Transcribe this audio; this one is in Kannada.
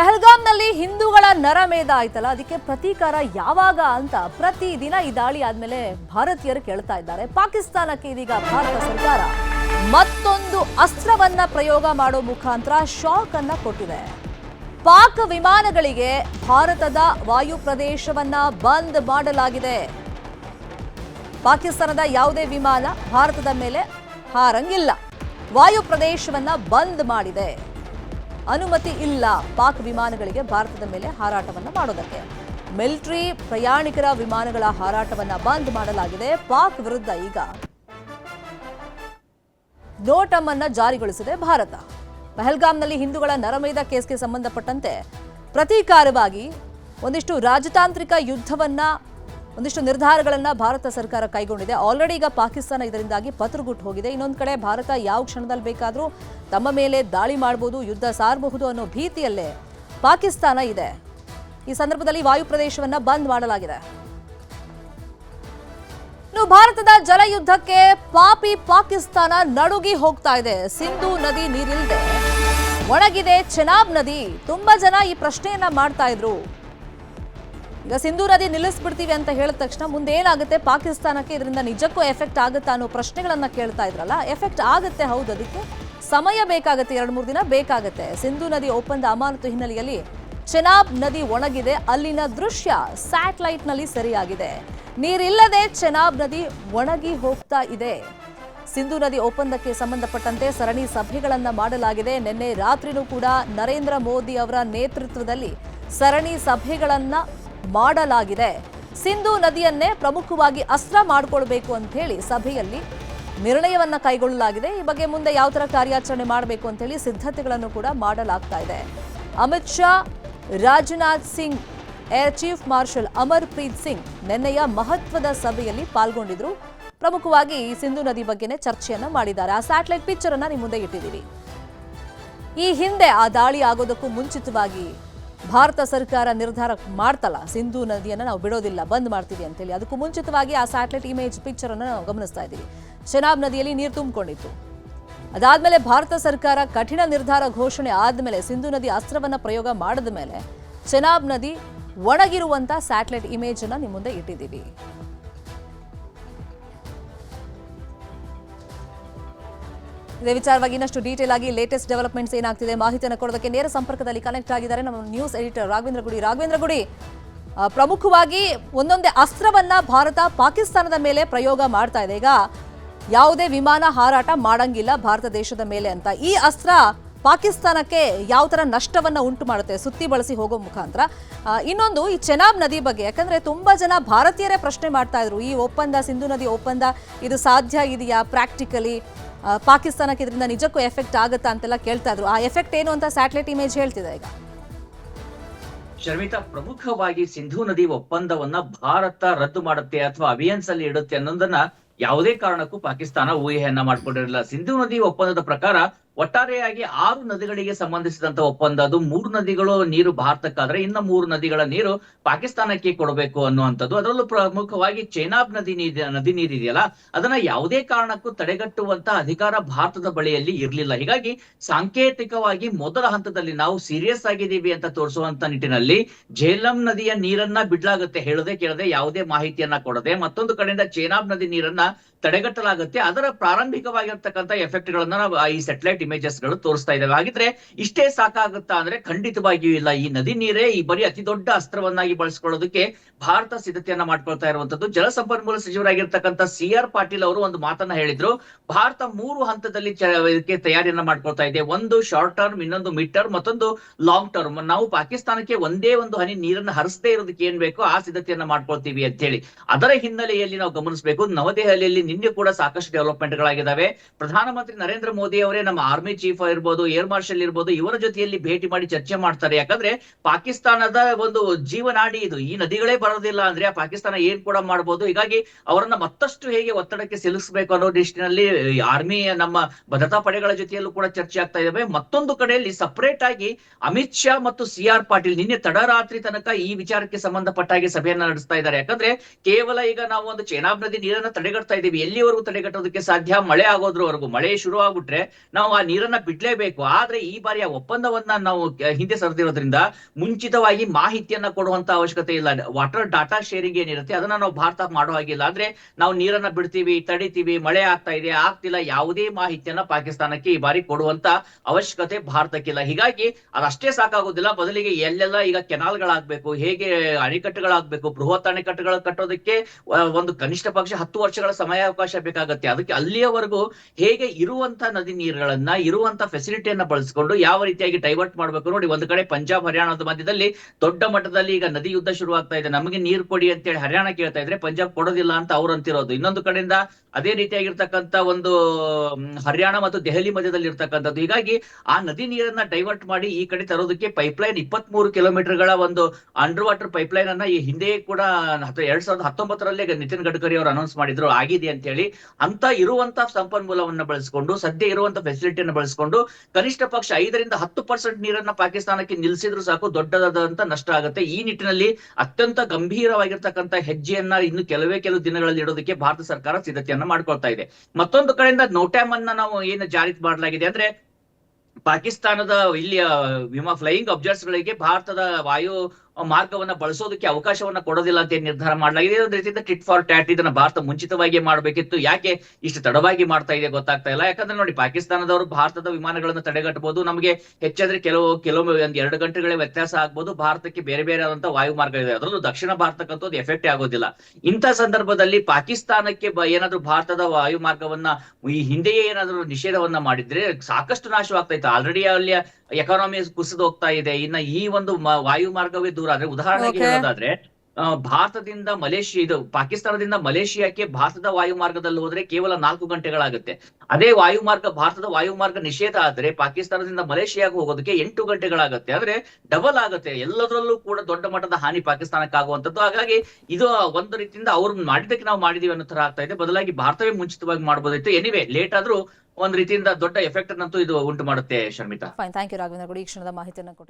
ಪಹಲ್ಗಾಮ್ನಲ್ಲಿ ಹಿಂದೂಗಳ ನರಮೇಧ ಆಯ್ತಲ್ಲ, ಅದಕ್ಕೆ ಪ್ರತೀಕಾರ ಯಾವಾಗ ಅಂತ ಪ್ರತಿದಿನ ಈ ದಾಳಿ ಆದ್ಮೇಲೆ ಭಾರತೀಯರು ಕೇಳ್ತಾ ಇದ್ದಾರೆ. ಪಾಕಿಸ್ತಾನಕ್ಕೆ ಇದೀಗ ಭಾರತ ಸರ್ಕಾರ ಮತ್ತೊಂದು ಅಸ್ತ್ರವನ್ನ ಪ್ರಯೋಗ ಮಾಡೋ ಮುಖಾಂತರ ಶಾಕ್ ಅನ್ನ ಕೊಟ್ಟಿದೆ. ಪಾಕ್ ವಿಮಾನಗಳಿಗೆ ಭಾರತದ ವಾಯು ಪ್ರದೇಶವನ್ನ ಬಂದ್ ಮಾಡಲಾಗಿದೆ. ಪಾಕಿಸ್ತಾನದ ಯಾವುದೇ ವಿಮಾನ ಭಾರತದ ಮೇಲೆ ಹಾರಂಗಿಲ್ಲ. ವಾಯು ಪ್ರದೇಶವನ್ನ ಬಂದ್ ಮಾಡಿದೆ. ಅನುಮತಿ ಇಲ್ಲ. ಪಾಕ್ ವಿಮಾನಗಳಿಗೆ ಭಾರತದ ಮೇಲೆ ಹಾರಾಟವನ್ನು ಮಾಡೋದಕ್ಕೆ. ಮಿಲಿಟರಿ ಪ್ರಯಾಣಿಕರ ವಿಮಾನಗಳ ಹಾರಾಟವನ್ನು ಬಂದ್ ಮಾಡಲಾಗಿದೆ. ಪಾಕ್ ವಿರುದ್ಧ ಈಗ ನೋಟಮ್ ಅನ್ನ ಜಾರಿಗೊಳಿಸಿದೆ ಭಾರತ. ಪಹಲ್ಗಾಮ್ನಲ್ಲಿ ಹಿಂದೂಗಳ ನರಮೈದ ಕೇಸ್ಗೆ ಸಂಬಂಧಪಟ್ಟಂತೆ ಪ್ರತೀಕಾರವಾಗಿ ಒಂದಿಷ್ಟು ರಾಜತಾಂತ್ರಿಕ ಯುದ್ಧವನ್ನ ಒಂದಿಷ್ಟು ನಿರ್ಧಾರಗಳನ್ನ ಭಾರತ ಸರ್ಕಾರ ಕೈಗೊಂಡಿದೆ. ಆಲ್ರೆಡಿ ಈಗ ಪಾಕಿಸ್ತಾನ ಇದರಿಂದಾಗಿ ಪತ್ರಗುಟ್ಟು ಹೋಗಿದೆ. ಇನ್ನೊಂದು ಕಡೆ ಭಾರತ ಯಾವ ಕ್ಷಣದಲ್ಲಿ ಬೇಕಾದರೂ ತಮ್ಮ ಮೇಲೆ ದಾಳಿ ಮಾಡಬಹುದು ಯುದ್ಧ ಸಾರಬಹುದು ಅನ್ನೋ ಭೀತಿಯಲ್ಲೇ ಪಾಕಿಸ್ತಾನ ಇದೆ. ಈ ಸಂದರ್ಭದಲ್ಲಿ ವಾಯು ಪ್ರದೇಶವನ್ನ ಬಂದ್ ಮಾಡಲಾಗಿದೆ. ಇನ್ನು ಭಾರತದ ಜಲಯುದ್ಧಕ್ಕೆ ಪಾಪಿ ಪಾಕಿಸ್ತಾನ ನಡುಗಿ ಹೋಗ್ತಾ ಇದೆ. ಸಿಂಧು ನದಿ ನೀರಿಲ್ಲದೆ ಒಣಗಿದೆ ಚೆನಾಬ್ ನದಿ. ತುಂಬಾ ಜನ ಈ ಪ್ರಶ್ನೆಯನ್ನ ಮಾಡ್ತಾ ಇದ್ರು. ಈಗ ಸಿಂಧು ನದಿ ನಿಲ್ಲಿಸ್ಬಿಡ್ತೀವಿ ಅಂತ ಹೇಳಿದ ತಕ್ಷಣ ಮುಂದೆ ಏನಾಗುತ್ತೆ? ಪಾಕಿಸ್ತಾನಕ್ಕೆ ಇದರಿಂದ ನಿಜಕ್ಕೂ ಎಫೆಕ್ಟ್ ಆಗುತ್ತಾ ಅನ್ನೋ ಪ್ರಶ್ನೆಗಳನ್ನು ಕೇಳ್ತಾ ಇದ್ರಲ್ಲ ಎಫೆಕ್ಟ್ ಆಗುತ್ತೆ ಹೌದು. ಅದಕ್ಕೆ ಸಮಯ ಬೇಕಾಗುತ್ತೆ, ಎರಡು ಮೂರು ದಿನ ಬೇಕಾಗುತ್ತೆ. ಸಿಂಧು ನದಿ ಒಪ್ಪಂದ ಅಮಾನತು ಹಿನ್ನೆಲೆಯಲ್ಲಿ ಚೆನಾಬ್ ನದಿ ಒಣಗಿದೆ. ಅಲ್ಲಿನ ದೃಶ್ಯ ಸ್ಯಾಟ್ಲೈಟ್ನಲ್ಲಿ ಸರಿಯಾಗಿದೆ. ನೀರಿಲ್ಲದೆ ಚೆನಾಬ್ ನದಿ ಒಣಗಿ ಹೋಗ್ತಾ ಇದೆ. ಸಿಂಧು ನದಿ ಒಪ್ಪಂದಕ್ಕೆ ಸಂಬಂಧಪಟ್ಟಂತೆ ಸರಣಿ ಸಭೆಗಳನ್ನು ಮಾಡಲಾಗಿದೆ. ನಿನ್ನೆ ರಾತ್ರಿನೂ ಕೂಡ ನರೇಂದ್ರ ಮೋದಿ ಅವರ ನೇತೃತ್ವದಲ್ಲಿ ಸರಣಿ ಸಭೆಗಳನ್ನ ಮಾಡಲಾಗಿದೆ. ಸಿಂಧು ನದಿಯನ್ನೇ ಪ್ರಮುಖವಾಗಿ ಅಸ್ತ್ರ ಮಾಡಿಕೊಳ್ಬೇಕು ಅಂತ ಹೇಳಿ ಸಭೆಯಲ್ಲಿ ನಿರ್ಣಯವನ್ನ ಕೈಗೊಳ್ಳಲಾಗಿದೆ. ಈ ಬಗ್ಗೆ ಮುಂದೆ ಯಾವ ಥರ ಕಾರ್ಯಾಚರಣೆ ಮಾಡಬೇಕು ಅಂತ ಹೇಳಿ ಸಿದ್ಧತೆಗಳನ್ನು ಕೂಡ ಮಾಡಲಾಗ್ತಾ ಇದೆ. Amit Shah, Rajnath Singh, air chief marshal Amarpreet Singh ನಿನ್ನೆಯ ಮಹತ್ವದ ಸಭೆಯಲ್ಲಿ ಪಾಲ್ಗೊಂಡಿದ್ರು. ಪ್ರಮುಖವಾಗಿ ಈ ಸಿಂಧು ನದಿ ಬಗ್ಗೆನೇ ಚರ್ಚೆಯನ್ನು ಮಾಡಿದ್ದಾರೆ. ಆ ಸ್ಯಾಟಲೈಟ್ ಪಿಕ್ಚರ್ ಅನ್ನ ನಿಮ್ಮ ಮುಂದೆ ಇಟ್ಟಿದ್ದೀವಿ. ಈ ಹಿಂದೆ ಆ ದಾಳಿ ಆಗೋದಕ್ಕೂ ಮುಂಚಿತವಾಗಿ ಭಾರತ ಸರ್ಕಾರ ನಿರ್ಧಾರ ಮಾಡ್ತಲ್ಲ? ಸಿಂಧೂ ನದಿಯನ್ನು ನಾವು ಬಿಡೋದಿಲ್ಲ, ಬಂದ್ ಮಾಡ್ತೀವಿ ಅಂತೇಳಿ. ಅದಕ್ಕೂ ಮುಂಚಿತವಾಗಿ ಆ ಸ್ಯಾಟಲೈಟ್ ಇಮೇಜ್ ಪಿಕ್ಚರ್ ಅನ್ನು ನಾವು ಗಮನಿಸ್ತಾ ಇದ್ದೀವಿ. ಚೆನಾಬ್ ನದಿಯಲ್ಲಿ ನೀರು ತುಂಬಿಕೊಂಡಿತ್ತು. ಅದಾದ್ಮೇಲೆ ಭಾರತ ಸರ್ಕಾರ ಕಠಿಣ ನಿರ್ಧಾರ ಘೋಷಣೆ ಆದ್ಮೇಲೆ, ಸಿಂಧೂ ನದಿ ಅಸ್ತ್ರವನ್ನ ಪ್ರಯೋಗ ಮಾಡಿದ ಮೇಲೆ ಚೆನಾಬ್ ನದಿ ಒಣಗಿರುವಂತ ಸ್ಯಾಟಲೈಟ್ ಇಮೇಜ್ ಅನ್ನ ನಿಮ್ಮ ಮುಂದೆ ಇಟ್ಟಿದ್ದೀವಿ. ಇದೇ. ವಿಚಾರವಾಗಿ ಇನ್ನಷ್ಟು ಡೀಟೇಲ್ ಆಗಿ ಲೇಟೆಸ್ಟ್ ಡೆವಲಪ್ಮೆಂಟ್ಸ್ ಏನಾಗ್ತಿದೆ ಮಾಹಿತಿಯನ್ನು ಕೊಡೋದಕ್ಕೆ ನೇರ ಸಂಪರ್ಕದಲ್ಲಿ ಕನೆಕ್ಟ್ ಆಗಿದ್ದಾರೆ ನಮ್ಮ ನ್ಯೂಸ್ ಎಡಿಟರ್ ರಾಘವೇಂದ್ರ ಗುಡಿ. ರಾಘವೇಂದ್ರ ಗುಡಿ ಪ್ರಮುಖವಾಗಿ ಒಂದೊಂದೇ ಅಸ್ತ್ರವನ್ನ ಭಾರತ ಪಾಕಿಸ್ತಾನದ ಮೇಲೆ ಪ್ರಯೋಗ ಮಾಡ್ತಾ ಇದೆ. ಈಗ ಯಾವುದೇ ವಿಮಾನ ಹಾರಾಟ ಮಾಡಂಗಿಲ್ಲ ಭಾರತ ದೇಶದ ಮೇಲೆ ಅಂತ. ಈ ಅಸ್ತ್ರ ಪಾಕಿಸ್ತಾನಕ್ಕೆ ಯಾವ ತರ ನಷ್ಟವನ್ನ ಉಂಟು ಮಾಡುತ್ತೆ ಸುತ್ತಿ ಬಳಸಿ ಹೋಗೋ ಮುಖಾಂತರ. ಇನ್ನೊಂದು ಈ ಚೆನಾಬ್ ನದಿ ಬಗ್ಗೆ. ಯಾಕಂದ್ರೆ ತುಂಬಾ ಜನ ಭಾರತೀಯರೇ ಪ್ರಶ್ನೆ ಮಾಡ್ತಾ ಇದ್ರು. ಈ ಒಪ್ಪಂದ, ಸಿಂಧು ನದಿ ಒಪ್ಪಂದ, ಇದು ಸಾಧ್ಯ ಇದೆಯಾ ಪ್ರಾಕ್ಟಿಕಲಿ ಪಾಕಿಸ್ತಾನಕ್ಕೆ ಇದರಿಂದ ನಿಜಕ್ಕೂ ಎಫೆಕ್ಟ್ ಆಗುತ್ತಾ ಅಂತೆಲ್ಲ ಕೇಳ್ತಾ ಇದ್ರು. ಆ ಎಫೆಕ್ಟ್ ಏನು ಅಂತ ಸ್ಯಾಟಲೈಟ್ ಇಮೇಜ್ ಹೇಳ್ತಿದೆ ಈಗ. ಶರ್ಮಿತಾ, ಪ್ರಮುಖವಾಗಿ ಸಿಂಧೂ ನದಿ ಒಪ್ಪಂದವನ್ನ ಭಾರತ ರದ್ದು ಮಾಡುತ್ತೆ ಅಥವಾ ಅಭಿಯನ್ಸ್ ಅಲ್ಲಿ ಇಡುತ್ತೆ ಅನ್ನೋದನ್ನ ಯಾವುದೇ ಕಾರಣಕ್ಕೂ ಪಾಕಿಸ್ತಾನ ಊಹೆಯನ್ನ ಮಾಡ್ಕೊಂಡಿರಲಿಲ್ಲ. ಸಿಂಧೂ ನದಿ ಒಪ್ಪಂದದ ಪ್ರಕಾರ ಒಟ್ಟಾರೆಯಾಗಿ ಆರು ನದಿಗಳಿಗೆ ಸಂಬಂಧಿಸಿದಂತ ಒಪ್ಪಂದ. ಅದು ಮೂರು ನದಿಗಳು ನೀರು ಭಾರತಕ್ಕಾದ್ರೆ ಇನ್ನ ಮೂರು ನದಿಗಳ ನೀರು ಪಾಕಿಸ್ತಾನಕ್ಕೆ ಕೊಡಬೇಕು ಅನ್ನುವಂಥದ್ದು. ಅದರಲ್ಲೂ ಪ್ರಮುಖವಾಗಿ ಚೈನಾಬ್ ನದಿ ನೀರು ನದಿ ನೀರಿದೆಯಲ್ಲ ಅದನ್ನ ಯಾವುದೇ ಕಾರಣಕ್ಕೂ ತಡೆಗಟ್ಟುವಂತ ಅಧಿಕಾರ ಭಾರತದ ಬಳಿಯಲ್ಲಿ ಇರಲಿಲ್ಲ. ಹೀಗಾಗಿ ಸಾಂಕೇತಿಕವಾಗಿ ಮೊದಲ ಹಂತದಲ್ಲಿ ನಾವು ಸೀರಿಯಸ್ ಆಗಿದ್ದೀವಿ ಅಂತ ತೋರಿಸುವಂತ ನಿಟ್ಟಿನಲ್ಲಿ ಜೇಲಂ ನದಿಯ ನೀರನ್ನ ಬಿಡ್ಲಾಗುತ್ತೆ. ಹೇಳದೆ ಕೇಳದೆ ಯಾವುದೇ ಮಾಹಿತಿಯನ್ನ ಕೊಡದೆ ಮತ್ತೊಂದು ಕಡೆಯಿಂದ ಚೇನಾಬ್ ನದಿ ನೀರನ್ನ ತಡೆಗಟ್ಟಲಾಗುತ್ತೆ. ಅದರ ಪ್ರಾರಂಭಿಕವಾಗಿರ್ತಕ್ಕಂಥ ಎಫೆಕ್ಟ್ ಗಳನ್ನ ನಾವು ಈ ಸೆಟಲೈಟ್ ಇಮೇಜಸ್ಗಳು ತೋರಿಸ್ತಾ ಇದ್ದಾವೆ. ಹಾಗಿದ್ರೆ ಇಷ್ಟೇ ಸಾಕಾಗುತ್ತಾ ಅಂದ್ರೆ ಖಂಡಿತವಾಗಿಯೂ ಇಲ್ಲ. ಈ ನದಿ ನೀರೇ ಈ ಬರೀ ಅತಿ ದೊಡ್ಡ ಅಸ್ತ್ರವನ್ನಾಗಿ ಬಳಸ್ಕೊಳ್ಳೋದಕ್ಕೆ ಭಾರತ ಸಿದ್ಧತೆಯನ್ನ ಮಾಡ್ಕೊಳ್ತಾ ಇರುವಂತದ್ದು ಜಲಸಂಪನ್ಮೂಲ ಸಚಿವರಾಗಿರ್ತಕ್ಕಂಥ ಸಿ ಆರ್ ಪಾಟೀಲ್ ಅವರು ಒಂದು ಮಾತನ್ನ ಹೇಳಿದ್ರು. ಭಾರತ ಮೂರು ಹಂತದಲ್ಲಿ ಇದಕ್ಕೆ ತಯಾರಿಯನ್ನ ಮಾಡ್ಕೊಳ್ತಾ ಇದೆ. ಒಂದು ಶಾರ್ಟ್ ಟರ್ಮ್ ಇನ್ನೊಂದು ಮಿಡ್ ಟರ್ಮ್ ಮತ್ತೊಂದು ಲಾಂಗ್ ಟರ್ಮ್ ನಾವು ಪಾಕಿಸ್ತಾನಕ್ಕೆ ಒಂದೇ ಒಂದು ಹನಿ ನೀರನ್ನ ಹರಿಸದೇ ಇರೋದಕ್ಕೆ ಏನ್ ಬೇಕೋ ಆ ಸಿದ್ಧತೆಯನ್ನ ಮಾಡ್ಕೊಳ್ತೀವಿ ಅಂತ ಹೇಳಿ ಅದರ ಹಿನ್ನೆಲೆಯಲ್ಲಿ ನಾವು ಗಮನಿಸಬೇಕು. ನವದೆಹಲಿಯಲ್ಲಿ ನಿನ್ನೆ ಕೂಡ ಸಾಕಷ್ಟು ಡೆವಲಪ್ಮೆಂಟ್ ಗಳಾಗಿದ್ದಾವೆ. ಪ್ರಧಾನಮಂತ್ರಿ ನರೇಂದ್ರ ಮೋದಿ ಅವರೇ ನಮ್ಮ ಆರ್ಮಿ ಚೀಫ್ ಇರ್ಬೋದು ಏರ್ ಮಾರ್ಷಲ್ ಇರ್ಬೋದು ಇವರ ಜೊತೆಯಲ್ಲಿ ಭೇಟಿ ಮಾಡಿ ಚರ್ಚೆ ಮಾಡ್ತಾರೆ. ಯಾಕಂದ್ರೆ ಪಾಕಿಸ್ತಾನದ ಒಂದು ಜೀವನಾಡಿ ಇದು. ಈ ನದಿಗಳೇ ಬರೋದಿಲ್ಲ ಅಂದ್ರೆ ಪಾಕಿಸ್ತಾನ ಏನ್ ಕೂಡ ಮಾಡ್ಬೋದು. ಹೀಗಾಗಿ ಅವರನ್ನ ಮತ್ತಷ್ಟು ಹೇಗೆ ಒತ್ತಡಕ್ಕೆ ಸಿಲುಕಿಸಬೇಕು ಅನ್ನೋ ದೃಷ್ಟಿನಲ್ಲಿ ಆರ್ಮಿ ನಮ್ಮ ಭದ್ರತಾ ಪಡೆಗಳ ಜೊತೆಯಲ್ಲೂ ಕೂಡ ಚರ್ಚೆ ಆಗ್ತಾ ಇದಾವೆ ಮತ್ತೊಂದು ಕಡೆಯಲ್ಲಿ ಸಪರೇಟ್ ಆಗಿ ಅಮಿತ್ ಶಾ ಮತ್ತು ಸಿ ಆರ್ ಪಾಟೀಲ್ ನಿನ್ನೆ ತಡರಾತ್ರಿ ತನಕ ಈ ವಿಚಾರಕ್ಕೆ ಸಂಬಂಧಪಟ್ಟ ಹಾಗೆ ಸಭೆಯನ್ನ ನಡೆಸ್ತಾ ಇದ್ದಾರೆ. ಯಾಕಂದ್ರೆ ಕೇವಲ ಈಗ ನಾವು ಒಂದು ಚೇನಾಬ್ ನದಿ ನೀರನ್ನ ತಡೆಗಟ್ತಾ ಇದ್ದೀವಿ. ಎಲ್ಲಿವರೆಗೂ ತಡೆಗಟ್ಟೋದಕ್ಕೆ ಸಾಧ್ಯ? ಮಳೆ ಆಗೋದ್ರವರೆಗೂ. ಮಳೆ ಶುರು ಆಗ್ಬಿಟ್ರೆ ನಾವು ನೀರನ್ನ ಬಿಡ್ಲೇಬೇಕು. ಆದ್ರೆ ಈ ಬಾರಿ ಆ ಒಪ್ಪಂದವನ್ನ ನಾವು ಹಿಂದೆ ಸರಿದಿರೋದ್ರಿಂದ ಮುಂಚಿತವಾಗಿ ಮಾಹಿತಿಯನ್ನ ಕೊಡುವಂತ ಅವಶ್ಯಕತೆ ಇಲ್ಲ. ವಾಟರ್ ಡಾಟಾ ಶೇರಿಂಗ್ ಏನಿರುತ್ತೆ ಅದನ್ನ ನಾವು ಭಾರತ ಮಾಡೋ ಹಾಗಿಲ್ಲ. ಅಂದ್ರೆ ನಾವು ನೀರನ್ನ ಬಿಡ್ತೀವಿ, ತಡಿತೀವಿ, ಮಳೆ ಆಗ್ತಾ ಇದೆ, ಆಗ್ತಿಲ್ಲ, ಯಾವುದೇ ಮಾಹಿತಿಯನ್ನ ಪಾಕಿಸ್ತಾನಕ್ಕೆ ಈ ಬಾರಿ ಕೊಡುವಂತ ಅವಶ್ಯಕತೆ ಭಾರತಕ್ಕಿಲ್ಲ ಹೀಗಾಗಿ ಅದಷ್ಟೇ ಸಾಕಾಗೋದಿಲ್ಲ. ಬದಲಿಗೆ ಎಲ್ಲೆಲ್ಲ ಈಗ ಕೆನಾಲ್ಗಳಾಗ್ಬೇಕು, ಹೇಗೆ ಅಣೆಕಟ್ಟುಗಳಾಗ್ಬೇಕು, ಬೃಹತ್ ಅಣೆಕಟ್ಟುಗಳ ಕಟ್ಟೋದಕ್ಕೆ ಒಂದು ಕನಿಷ್ಠ ಪಕ್ಷ ಹತ್ತು ವರ್ಷಗಳ ಸಮಯಾವಕಾಶ ಬೇಕಾಗತ್ತೆ. ಅದಕ್ಕೆ ಅಲ್ಲಿಯವರೆಗೂ ಹೇಗೆ ಇರುವಂತ ನದಿ ನೀರುಗಳನ್ನ ಇರುವಂತ ಫೆಸಿಲಿಟಿಯನ್ನ ಬಳಸಿಕೊಂಡು ಯಾವ ರೀತಿಯಾಗಿ ಡೈವರ್ಟ್ ಮಾಡ್ಬೇಕು ನೋಡಿ, ಒಂದು ಕಡೆ ಪಂಜಾಬ್ ಹರಿಯಾಣದ ಮಧ್ಯದಲ್ಲಿ ದೊಡ್ಡ ಮಟ್ಟದಲ್ಲಿ ಈಗ ನದಿ ಯುದ್ಧ ಶುರು ಆಗ್ತಾ ಇದೆ. ನಮಗೆ ನೀರು ಕೊಡಿ ಅಂತೇಳಿ ಹರಿಯಾಣ ಕೇಳ್ತಾ ಇದ್ರೆ ಪಂಜಾಬ್ ಕೊಡೋದಿಲ್ಲ ಅಂತ ಅವ್ರು ಅಂತಿರೋದು. ಇನ್ನೊಂದು ಕಡೆಯಿಂದ ಅದೇ ರೀತಿಯಾಗಿರ್ತಕ್ಕಂತ ಒಂದು ಹರಿಯಾಣ ಮತ್ತು ದೆಹಲಿ ಮಧ್ಯದಲ್ಲಿ ಇರ್ತಕ್ಕಂಥದ್ದು ಹೀಗಾಗಿ ಆ ನದಿ ನೀರನ್ನ ಡೈವರ್ಟ್ ಮಾಡಿ ಈ ಕಡೆ ತರೋದಕ್ಕೆ ಪೈಪ್ಲೈನ್ ಇಪ್ಪತ್ತ್ ಮೂರು ಕಿಲೋಮೀಟರ್ಗಳ ಒಂದು ಅಂಡರ್ ವಾಟರ್ ಪೈಪ್ಲೈನ್ ಅನ್ನ ಈ ಹಿಂದೆ ಕೂಡ ಎರಡ್ ಸಾವಿರದ ಹತ್ತೊಂಬತ್ತರಲ್ಲೇ ನಿತಿನ್ ಗಡ್ಕರಿ ಅವರು ಅನೌನ್ಸ್ ಮಾಡಿದ್ರು. ಆಗಿದೆ ಅಂತ ಹೇಳಿ ಅಂತ ಇರುವಂತಹ ಸಂಪನ್ಮೂಲವನ್ನ ಬಳಸಿಕೊಂಡು, ಸದ್ಯ ಇರುವಂತ ಫೆಸಿಲಿಟಿಯನ್ನು ಬಳಸಿಕೊಂಡು ಕನಿಷ್ಠ ಪಕ್ಷ ಐದರಿಂದ ಹತ್ತು ಪರ್ಸೆಂಟ್ ನೀರನ್ನ ಪಾಕಿಸ್ತಾನಕ್ಕೆ ನಿಲ್ಲಿಸಿದ್ರು ಸಾಕು, ದೊಡ್ಡದಾದಂತ ನಷ್ಟ ಆಗುತ್ತೆ. ಈ ನಿಟ್ಟಿನಲ್ಲಿ ಅತ್ಯಂತ ಗಂಭೀರವಾಗಿರ್ತಕ್ಕಂಥ ಹೆಜ್ಜೆಯನ್ನ ಇನ್ನು ಕೆಲವೇ ಕೆಲವು ದಿನಗಳಲ್ಲಿ ಇಡೋದಕ್ಕೆ ಭಾರತ ಸರ್ಕಾರ ಸಿದ್ಧತೆಯನ್ನ ಮಾಡ್ಕೊಳ್ತಾ ಇದೆ. ಮತ್ತೊಂದು ಕಡೆಯಿಂದ ನೋಟ್ಯಾಮ್ ಅನ್ನ ನಾವು ಏನು ಜಾರಿ ಮಾಡಲಾಗಿದೆ ಅಂದ್ರೆ ಪಾಕಿಸ್ತಾನದ ಇಲ್ಲಿಯ ವಿಮಾ, ಫ್ಲೈಯಿಂಗ್ ಅಬ್ಜರ್ವ್ಸ್ ಗಳಿಗೆ ಭಾರತದ ವಾಯು ಮಾರ್ಗವನ್ನ ಬಳಸೋದಕ್ಕೆ ಅವಕಾಶವನ್ನ ಕೊಡೋದಿಲ್ಲ ಅಂತ ನಿರ್ಧಾರ ಮಾಡಲಾಗಿದೆ ಒಂದು ರೀತಿಯಿಂದ ಟಿಟ್ ಫಾರ್ ಟ್ಯಾಟ್ ಇದನ್ನ ಭಾರತ ಮುಂಚಿತವಾಗಿ ಮಾಡಬೇಕಿತ್ತು. ಯಾಕೆ ಇಷ್ಟು ತಡವಾಗಿ ಮಾಡ್ತಾ ಇದೆ ಗೊತ್ತಾಗ್ತಾ ಇಲ್ಲ. ಯಾಕಂದ್ರೆ ನೋಡಿ, ಪಾಕಿಸ್ತಾನದವರು ಭಾರತದ ವಿಮಾನಗಳನ್ನು ತಡೆಗಟ್ಟಬಹುದು. ನಮಗೆ ಹೆಚ್ಚಾದ್ರೆ ಕೆಲವು ಕೆಲವು ಒಂದು ಎರಡು ಗಂಟೆಗಳ ವ್ಯತ್ಯಾಸ ಆಗ್ಬೋದು. ಭಾರತಕ್ಕೆ ಬೇರೆ ಬೇರೆ ಆದಂತ ವಾಯು ಮಾರ್ಗ ಇದೆ. ಅದರಲ್ಲೂ ದಕ್ಷಿಣ ಭಾರತಕ್ಕಂತೂ ಅದು ಎಫೆಕ್ಟ್ ಆಗೋದಿಲ್ಲ. ಇಂಥ ಸಂದರ್ಭದಲ್ಲಿ ಪಾಕಿಸ್ತಾನಕ್ಕೆ ಏನಾದ್ರೂ ಭಾರತದ ವಾಯು ಮಾರ್ಗವನ್ನ ಈ ಹಿಂದೆಯೇ ಏನಾದ್ರೂ ನಿಷೇಧವನ್ನ ಮಾಡಿದ್ರೆ ಸಾಕಷ್ಟು ನಾಶವಾಗ್ತಾ ಇತ್ತು. ಆಲ್ರೆಡಿ ಅಲ್ಲಿ ಎಕಾನಮಿ ಕುಸಿದು ಹೋಗ್ತಾ ಇದೆ. ಇನ್ನ ಈ ಒಂದು ವಾಯು ಮಾರ್ಗವೇ ದೂರ. ಆದ್ರೆ ಉದಾಹರಣೆಗೆ ಹೇಳೋದಾದ್ರೆ ಭಾರತದಿಂದ ಮಲೇಷಿಯಾ ಇದು ಪಾಕಿಸ್ತಾನದಿಂದ ಮಲೇಷಿಯಾಕ್ಕೆ ಭಾರತದ ವಾಯು ಮಾರ್ಗದಲ್ಲಿ ಹೋದ್ರೆ ಕೇವಲ ನಾಲ್ಕು ಗಂಟೆಗಳಾಗುತ್ತೆ. ಅದೇ ವಾಯು ಮಾರ್ಗ ಭಾರತದ ವಾಯು ಮಾರ್ಗ ನಿಷೇಧ ಆದ್ರೆ ಪಾಕಿಸ್ತಾನದಿಂದ ಮಲೇಷಿಯಾಗೆ ಹೋಗೋದಕ್ಕೆ ಎಂಟು ಗಂಟೆಗಳಾಗುತ್ತೆ. ಆದ್ರೆ ಡಬಲ್ ಆಗುತ್ತೆ. ಎಲ್ಲದರಲ್ಲೂ ಕೂಡ ದೊಡ್ಡ ಮಟ್ಟದ ಹಾನಿ ಪಾಕಿಸ್ತಾನಕ್ಕೆ ಆಗುವಂತದ್ದು ಹಾಗಾಗಿ ಇದು ಒಂದು ರೀತಿಯಿಂದ ಅವ್ರು ಮಾಡಿದ್ದಕ್ಕೆ ನಾವು ಮಾಡಿದೀವಿ ಅನ್ನೋ ತರ ಆಗ್ತಾ ಇದೆ. ಬದಲಾಗಿ ಭಾರತವೇ ಮುಂಚಿತವಾಗಿ ಮಾಡಬಹುದಿತ್ತು ಎನಿವೆ ಲೇಟ್ ಆದ್ರೂ ಒಂದ್ ರೀತಿಯಿಂದ ದೊಡ್ಡ ಎಫೆಕ್ಟ್ ಅಂತೂ ಇದು ಉಂಟು ಮಾಡುತ್ತೆ Sharmita. Fine thank you Raghavendra ಕೂಡ ಈ ಕ್ಷಣದ ಮಾಹಿತಿಯನ್ನು ಕೊಟ್ಟಿದ್ದಾರೆ